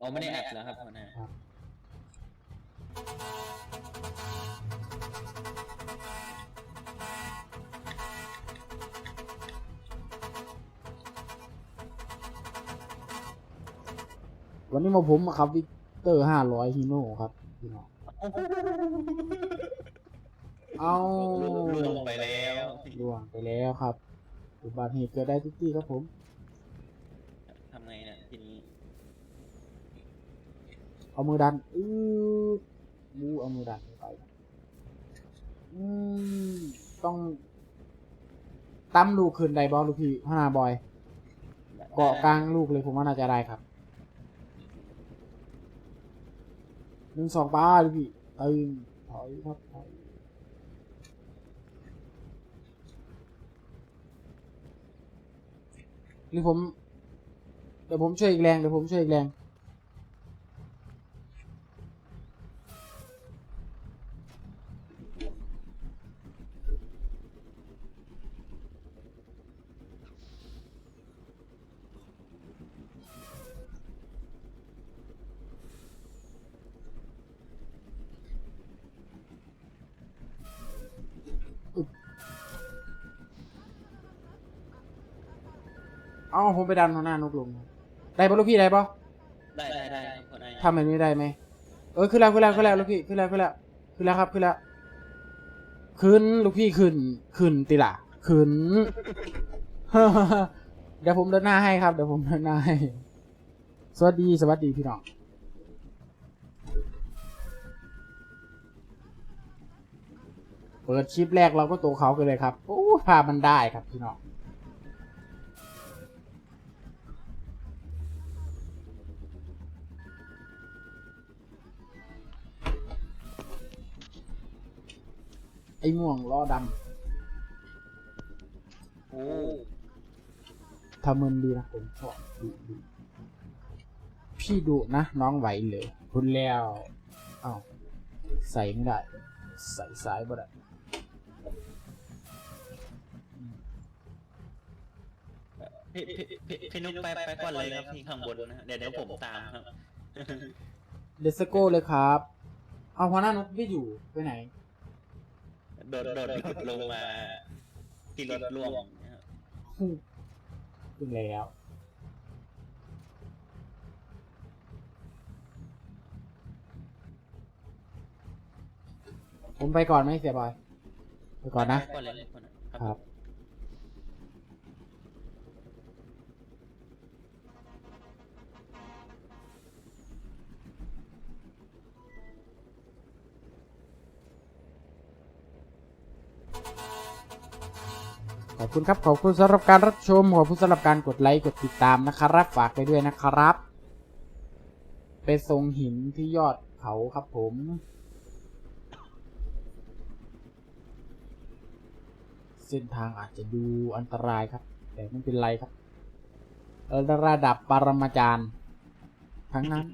อ๋อไม่ได้อัดแล้วครับหัวหน้าวันนี้มาผมอะครับวิกเตอร์ห้าร้อยฮีโน่ครับพี่น้องเอาลงไปแล้วล่วงไปแล้วครับอุบัติเหตุเกิดได้ทุกที่ครับผม ทำไงเนี่ยทีนี้ เอามือดันอือบูเอามือดันไปอืมต้องตั้มลูกขึ้นไดบอลลูกพี่พนาบอยเกาะกลางลูกเลยผมว่าน่าจะได้ครับหนึ่งสองป้าลูกพี่ตึงถอยครับถอยหรือผมเดี๋ยวผมช่วยอีกแรงเดี๋ยวผมช่วยอีกแรง เอาผมไปดันหัวหน้านกลง ได้ปะลูกพี่ได้ปะได้ได้ได้ครับหัวหน้าทำแบบนี้ได้ไหมเออขึ้นแล้วขึ้นแล้วขึ้นแล้วลูกพี่ขึ้นแล้วขึ้นแล้วขึ้นแล้วครับขึ้นแล้วขึ้นลูกพี่ขึ้นขึ้นติละขึ้น เดี๋ยวผมเดินหน้าให้ครับเดี๋ยวผมเดินหน้าให้ สวัสดีสวัสดีพี่น้องเปิดคลิปแรกเราก็ตัวเขาไปเลยครับโอ้ภาพมันได้ครับพี่น้อง อ้ม่วงล้อดโอ้ำทำมันดีนะผมชอบดุดุพี่ดุนะน้องไหวเลยคุณแล้วอ้าวใส่ไม่ได้ ใส่ซ้ายบ่ได้พี่พี่พี่พี่นุ๊กไปไปก่อนเลยครับพี่ข้างบนนะฮะเดี๋ยวเดี๋ยวผมตามครับ เดสโก้เลยครับ เอาหัวหน้านกไม่อยู่ไปไหน โดดโดดโดดลงมาที่รถล่วงนะครับขึ้นแล้ว ผมไปก่อนไหมเสียบอย ไปก่อนนะไปก่อนเลยหัวหน้าครับ ขอบคุณครับ ขอบคุณสำหรับการรับชม ขอบคุณสำหรับการกดไลค์ กดติดตามนะครับ ฝากไปด้วยนะครับ ไปทรงหินที่ยอดเขาครับผมเส้นทางอาจจะดูอันตรายครับ แต่ไม่เป็นไรครับ ระดับปรมาจารย์ ทั้งนั้น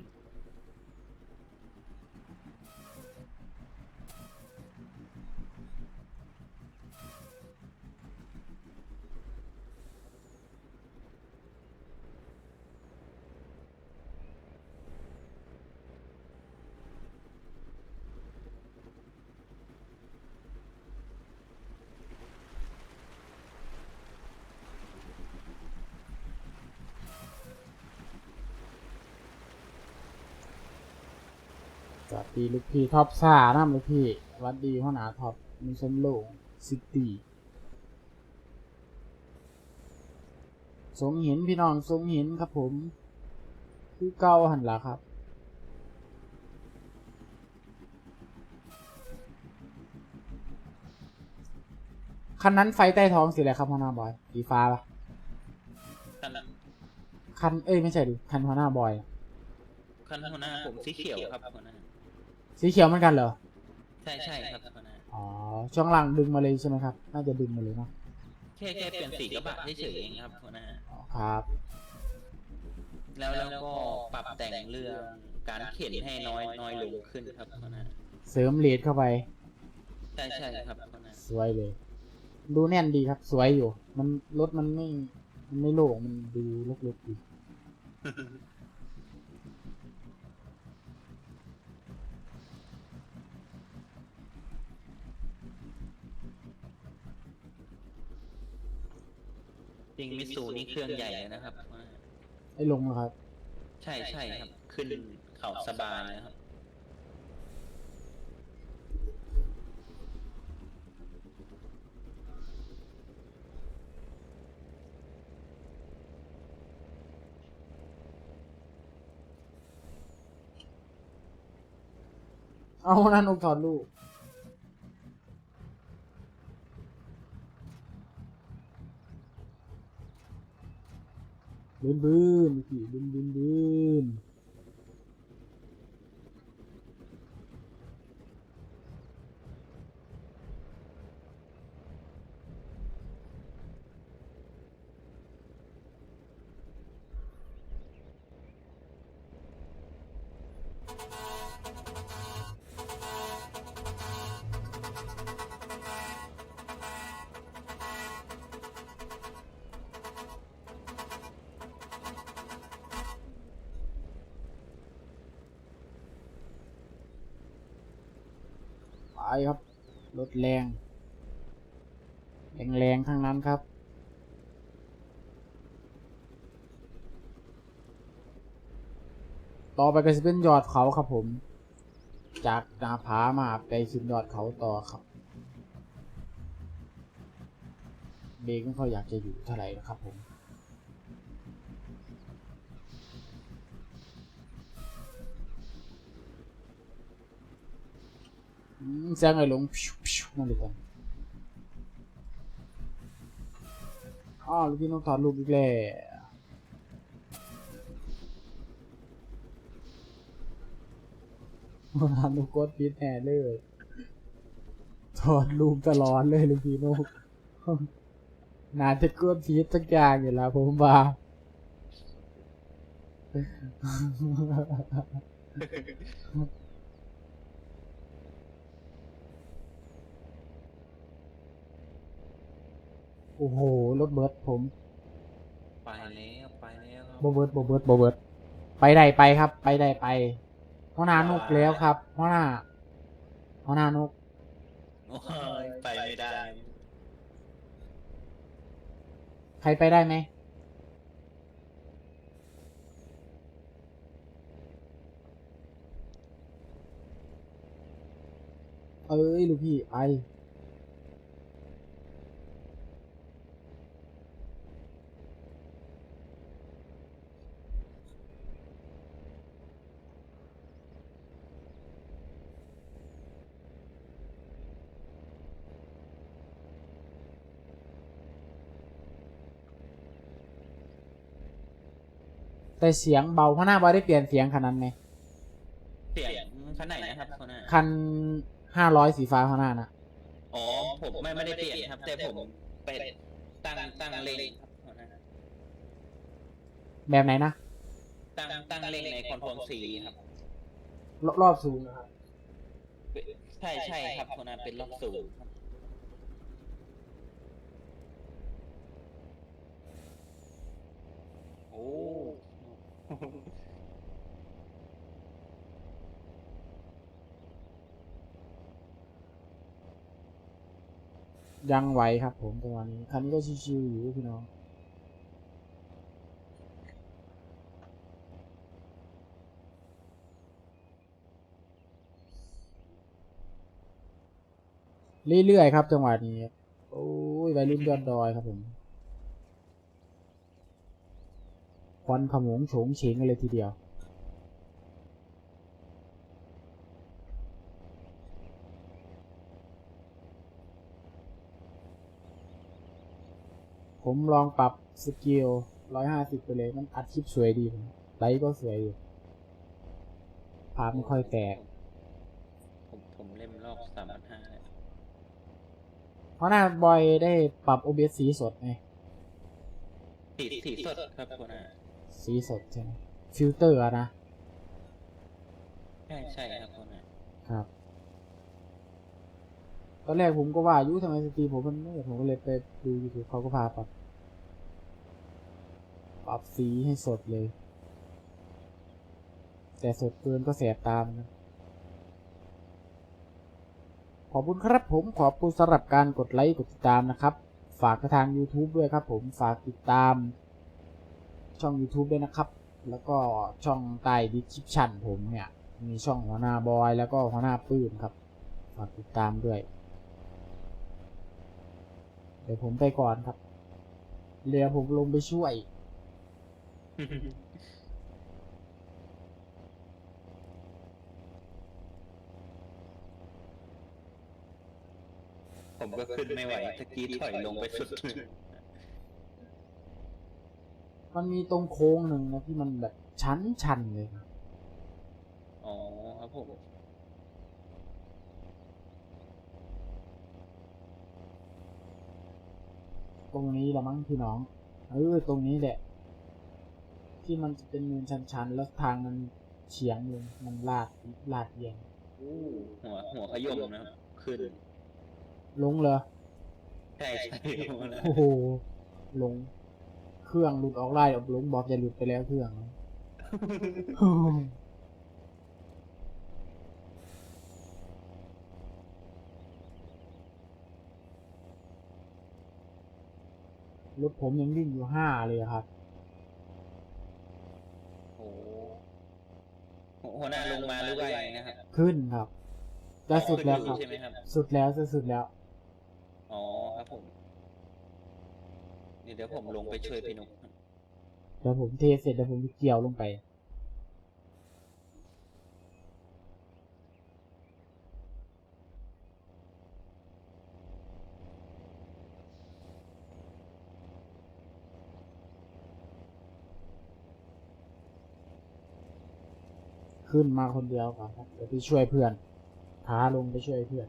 วัสดีลูกพี่ท็อปซ่าน้ำลูกพี่สวัสดีหัวหน้าท็อปมิชันโลซิตี้สงหินพี่น้องสงหินครับผม คือเก้าหันละครับคันนั้นไฟใต้ท้องสีอะไรครับหัวหน้าบอยสีฟ้าปะคันนั้นคันเอ้ยไม่ใช่ดิคันหัวหน้าบอยคันหัวหน้าผมสีเขียวครับหัวหน้า สีเขียวเหมือนกันเหรอ ใช่ใช่ครับหัวหน้าอ๋อ ช่วงหลังดึงมาเลยใช่ไหมครับ น่าจะดึงมาเลยเนาะ แค่แค่เปลี่ยนสีกระบะเฉยๆเองครับหัวหน้าอ๋อครับ แล้วแล้วก็ปรับแต่งเรื่องการเข็นให้น้อยน้อยลงขึ้นครับหัวหน้าเสริมเลดเข้าไป ใช่ใช่ครับหัวหน้าสวยเลย ดูแน่นดีครับ สวยอยู่ มันรถมันไม่ มันไม่โล่งมันดูลกๆดี ริงๆมิสูนี่เครื่องใหญ่เลยนะครับ ไอ้ลงนะครับ ใช่ใช่ครับ ขึ้นเขาสบายนะครับ เอานั่นนกถอดลูก บืนบืนพี่บืนบืนบืน ไปครับ รถแรง แรงแรงๆทั้งนั้นครับ ต่อไปก็จะเป็นยอดเขาครับผม จากหนาผามาไปขึ้นยอดเขาต่อครับ เบรกไม่ค่อยอยากจะอยู่เท่าไหร่นะครับผม อืมเสียงไอ้หลงพิวพิวนั่นเลยกันอ้าวลูกพี่น้องถลูกแล้วมาลูกกดพิษแน่เลยถอดรูปตลอดเลยลูกพี่นกน่าจะกดพิษสักอย่างอยู่แล้วผมว่า โอ้โห รถเบิร์ดผมไปแล้วไปแล้วครับโบเบิร์ดโบเบิร์ดโบเบิร์ดไปได้ไปครับ ไปได้ไปหัวหน้านกแล้วครับหัวหน้าหัวหน้านกโอ้ยไปไม่ได้ ใครไปได้ไหมเอ้ยลูกพี่ไป แต่เสียงเบาหัวหน้าบอยได้เปลี่ยนเสียงขนาดนั้นไหมเสียงคันไหนนะครับคนน่ะคันห้าร้อยสีฟ้าหัวหน้านะอ๋อผมไม่ไม่ได้เปลี่ยนครับ แต่ผมไปตั้งตั้งเลงครับคนน่ะแบบไหนนะตั้งตั้งเลงในคอนโทรลสีครับรรอบสูงนะครับใช่ใช่ครับคนนั้นเป็นรอบสูงครับโอ้ ยังไหวครับ ผมประมาณนี้คันนี้ก็ชิวๆอยู่พี่น้องเรื่อยๆครับ จังหวะนี้ โอ้ยวัยรุ่นยอดดอยครับผม ควันขโมงโฉงเฉงกันเลยทีเดียว ผมลองปรับสเกิลร้อยห้าสิบไปเลยมันอัดคลิปสวยดีผมไลท์ก็สวยอยู่ภาพไม่ค่อยแตก ผมผมเล่มรอบสามพันห้าเพราะหน้าบอยได้ปรับ OBS สีสดไงสีสีสดครับคนน่ะ สีสดใช่ไหมฟิลเตอร์อะนะ ใช่ใช่ครับคนน่ะครับ ตอนแรกผมก็ว่าอยุทำไมสตรีมผมมันมืดผมก็เลยไปดู YouTube เขาก็พาปรับปรับสีให้สดเลย แต่สดเกินก็แสบตามนะขอบคุณครับผมขอบคุณสำหรับการกดไลค์กดติดตามนะครับ ฝากไปทาง YouTube ด้วยครับผมฝากติดตาม ช่อง YouTube ด้วยนะครับ แล้วก็ช่องใต้ดิสคริปชันผมเนี่ยมีช่องหัวหน้าบอยแล้วก็หัวหน้าปื้มครับฝากติดตามด้วย เดี๋ยวผมไปก่อนครับ เรือผมลงไปช่วย ผมก็ขึ้นไม่ไหวตะกี้ถอยลงไปสุดเลย มันมีตรงโค้งหนึ่งนะที่มันแบบชันชันๆเลยครับอ๋อครับผม ตรงนี้ละมั้งพี่น้อง เออตรงนี้แหละ ที่มันจะเป็นเนินชันๆ แล้วทางมันเฉียงลงมันลาดลาดเอียงอู้หัวหัวขยมนะครับขึ้น ลงเลยใช่ใช่ลงแล้วโอ้โห ลงเค รื่องหลุดออกไล่ออกลงบอกจะหลุดไปแล้วเครื่อง รถผมยังวิ่งอยู่ห้าเลยครับ โอ้โหหัวหน้าลงมาหรือว่ายังไงนะครับขึ้นครับจะสุดแล้วครับ ขึ้นอยู่ใช่ไหมครับ สุดแล้วจะสุดแล้ว อ๋อครับผม เดี๋ยวเดี๋ยวผมลงไปช่วยพี่นุ๊กเดี๋ยวผมเทเสร็จเดี๋ยวผมเกี่ยวลงไป ขึ้นมาคนเดียวก่อนครับเดี๋ยวไปช่วยเพื่อนพาลงไปช่วยเพื่อน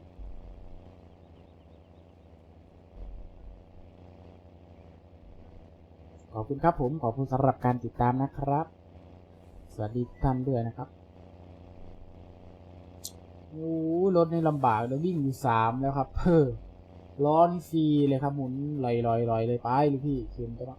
ขอบคุณครับผมขอบคุณสำหรับการติดตามนะครับ สวัสดีท่านด้วยนะครับโอ้รถนี่ลำบากเลยวิ่งอยู่สามแล้วครับเพ้อร้อนฟรีเลยครับหมุนลอยลอยลอยเลยไปเลยพี่เข็มตัวละ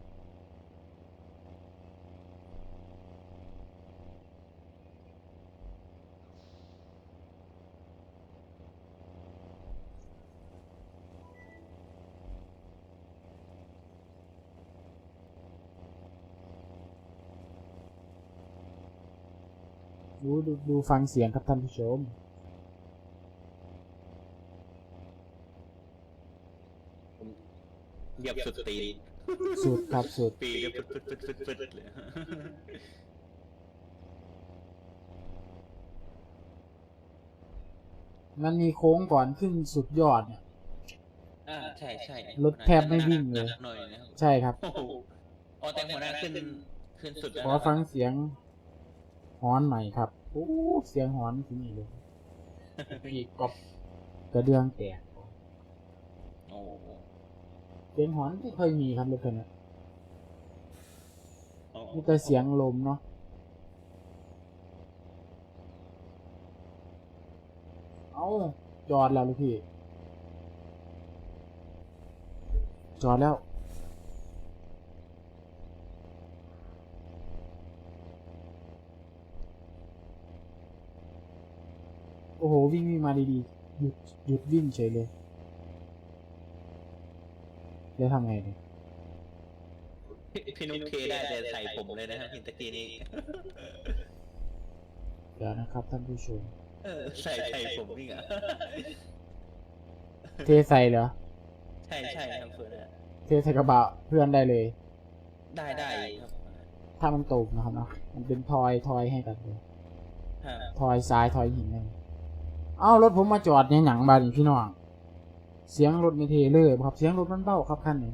ดูดูดูฟังเสียงครับท่านผู้ชมเหยียบสุดตีนสุดครับสุดปีก็ฟึดฟึดฟึดฟึดฟึดเลยมันมีโค้งก่อนขึ้นสุดยอดเนี่ยอ่าใช่ใช่รถแทบไม่วิ่งเลย หนักหน่อยนะครับใช่ครับ โอ้โหอ๋อแต่หัวหน้าขึ้นขึ้นสุดแล้วขอฟังเสียงฮอนใหม่ครับ โอ้เสียงฮอนที่นี่เลยพี่กอบกระเดื่องแตกโอ้โหเสียงฮอนไม่ค่อยมีครับรถคันนี้โอ้โหมีแต่เสียงลมเนาะเอาจอดแล้วลูกพี่ จอดแล้ว โอ้โห วิ่งวิ่งมาดีๆ หยุดหยุดวิ่งเฉยเลย แล้วทำไงเนี่ยพี่พี่นุ๊กเคได้แต่ใส่ผมเลยนะครับหินตะกี้นี้ เดี๋ยวนะครับท่านผู้ชม เออใส่ใส่ผมนี่อะเทใส่เหรอ ใช่ใช่ครับเพื่อนอะเทใส่กระบะเพื่อนได้เลย ได้ได้ครับถ้ามันตกนะครับเนาะ มันเป็นทอยทอยให้กันเลยฮะทอยซ้ายทอยหินเลย เอ้ารถผมมาจอดในหนังบาดนี่พี่น้อง เสียงรถไม่เทเลยครับ เสียงรถมันเบาครับคันนี้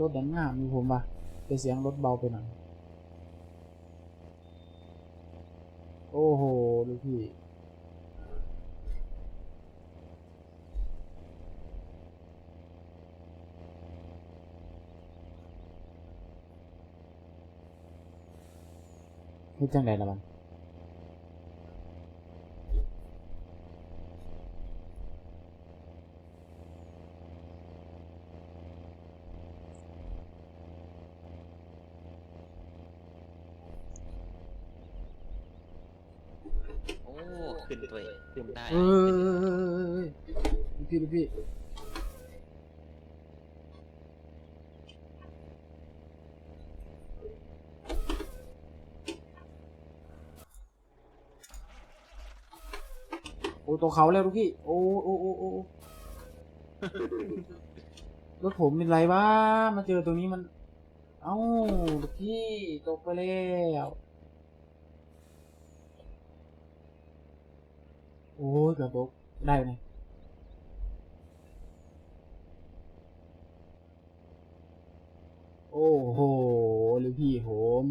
รถดันงามอยู่ผมว่าแต่เสียงรถเบาไปหน่อย โอ้โหดูพี่นี่จังไดละมัน ขึ้นด้วยขึ้ได้พี่พี่พี่โอ้ตัวเขาแล้วลูกพี่ โอ้โอ้โอ้โอ้รถผมเป็นไรวะมาเจอตัวนี้มัน เอ้าลูกพี่ตกไปแล้ว อ้ยเกือบตกได้ไหมโอ้โหลูกพี่ผม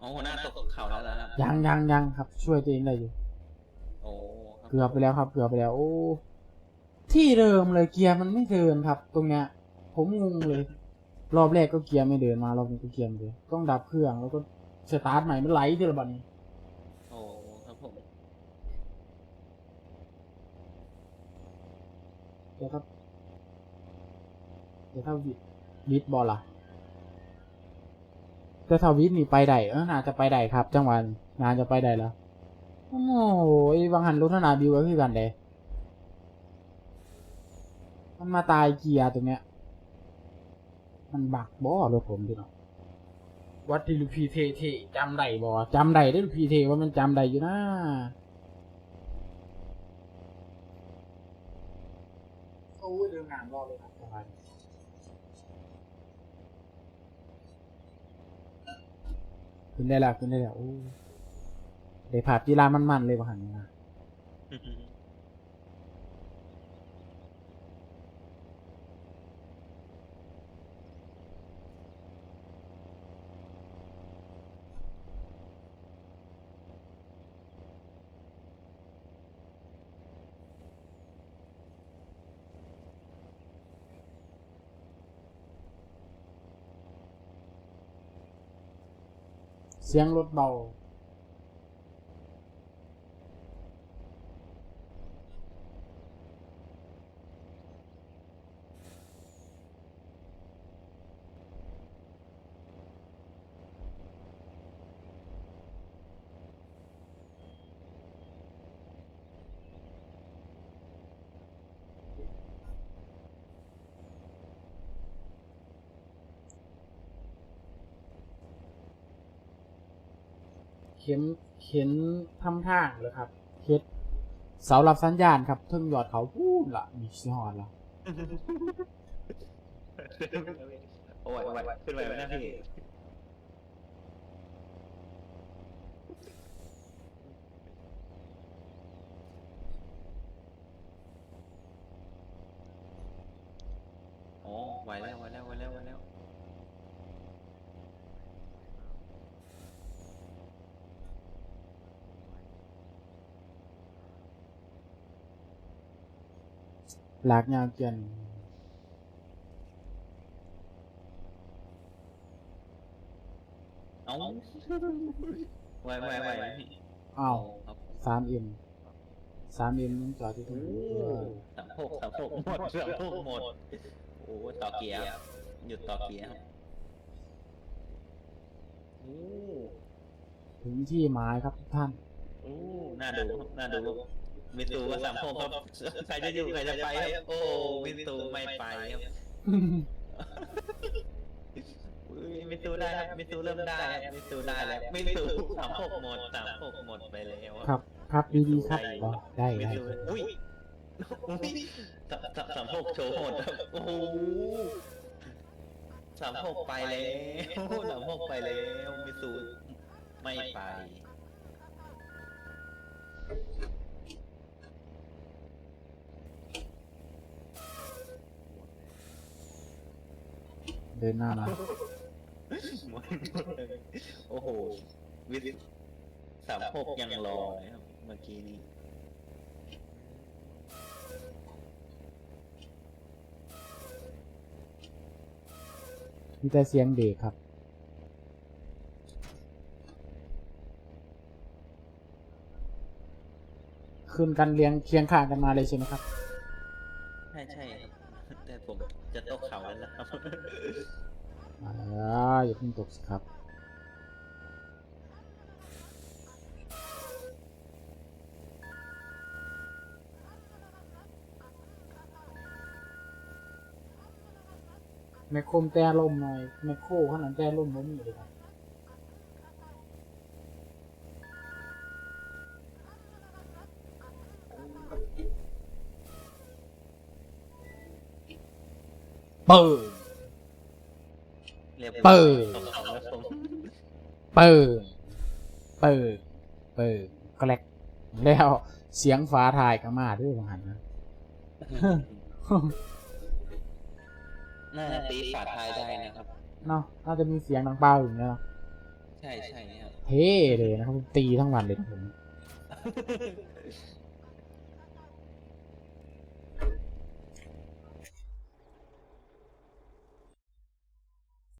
อ๋อหัวหน้าตกเขาแล้วนะครับยังยังยังครับ ช่วยตัวเองได้อยู่โอ้ครับเกือบไปแล้วครับ เกือบไปแล้ว โอ้ ที่เดิมเลยเกียร์มันไม่เดินครับ ตรงเนี้ย ผมงงเลย รอบแรกก็เกียร์ไม่เดินมารอบนี้ก็เกียร์ไม่เดินต้องดับเครื่องแล้วก็สตาร์ทใหม่มันไหลที่ระบาดนี้ โอ้ครับผม เดี๋ยวครับ เดี๋ยวถ้าวิวิดบอลล่ะแต่ถ้าวิดนี่ไปได้เออน่าจะไปได้ครับ จังหวะนี้น่าจะไปได้แล้วโอ้ยบางหันรถธนาบิวก็คือกันเลยมันมาตายเกียร์ตรงเนี้ย มันบักบ่รถผมดิเนาะวัดที่ลูกพีเทเทจำได้บ่จำได้ได้อลูกพีเทว่ามันจำได้อยู่นะโอ้ยเดิน งานรอเลยครับสบายขึ้นได้แล้วขึ้นได้แล้วโอ้ได้ภาพกีฬามันๆเลยว่าหันนี่น เสียงรถเบา เข็นเข็นทำทางเลยครับเฮ็ดเสารับสัญญาณครับเทิงยอดเขาพูดละมีสิฮอดละโอ้ยโอ้ยขึ้นไปไหมนะพี่อ๋อไหวแล้วไหวแล้วไหวแล้วไหวแล้ว ห ลากยาวเกียนเอ้าไหวไหวไหวพี่อ้าวครับสามเอ็มสามเอ็มต้องจอดที่ตรงนี้ด้วยสามหกสามหกหมดสามหกหมด โอ้ต่อเกียร์ครับหยุดต่อเกียร์ครับโอ้ถึงที่หมายครับทุกท่านโอ้น่าดูครับน่าดู มิตูก็สามหกครับใครจะอยู่ใครจะไปครับโอ้มิตูไม่ไปครับอุ๊ยมิตูได้ครับมิตูเริ่มได้ครับมิตูได้แล้วมิตูสามหกหมดสามหกหมดไปแล้วครับ ครับดีๆครับอ๋อได้มิได้ตูอุ้ยอุ้ยสามสามสามหกโชว์หมดครับโอ้โหสามหกไปแล้วสามหกไปแล้วมิตูไม่ไป เดินหน้ามาหมดเลยโอ้โห วิทสามหกยังรอเลยครับ เมื่อกี้นี้มีแต่เสียงเบรกครับ ขึ้นกันเรียงเคียงข้างกันมาเลยใช่ไหมครับ ใช่ใช่ครับแต่ ผมจะตกเขาแล้วนะครับมาอย่าเพิ่งตกสิครับ แมคโครมแต่ลมหน่อย แมคโครขนาดแต่ลมล้มีเลยครับ เปิดเปิดเปิดเปิดเปิดก็แลกแล้วเสียงฟ้าทายก็มาด้วยหันนะน่าจะตีฝาทายได้นะครับ เนาะน่าจะมีเสียงดังเป้าอยู่เนาะใช่ใช่ครับเท่เลยนะครับตีทั้งวันเลยผม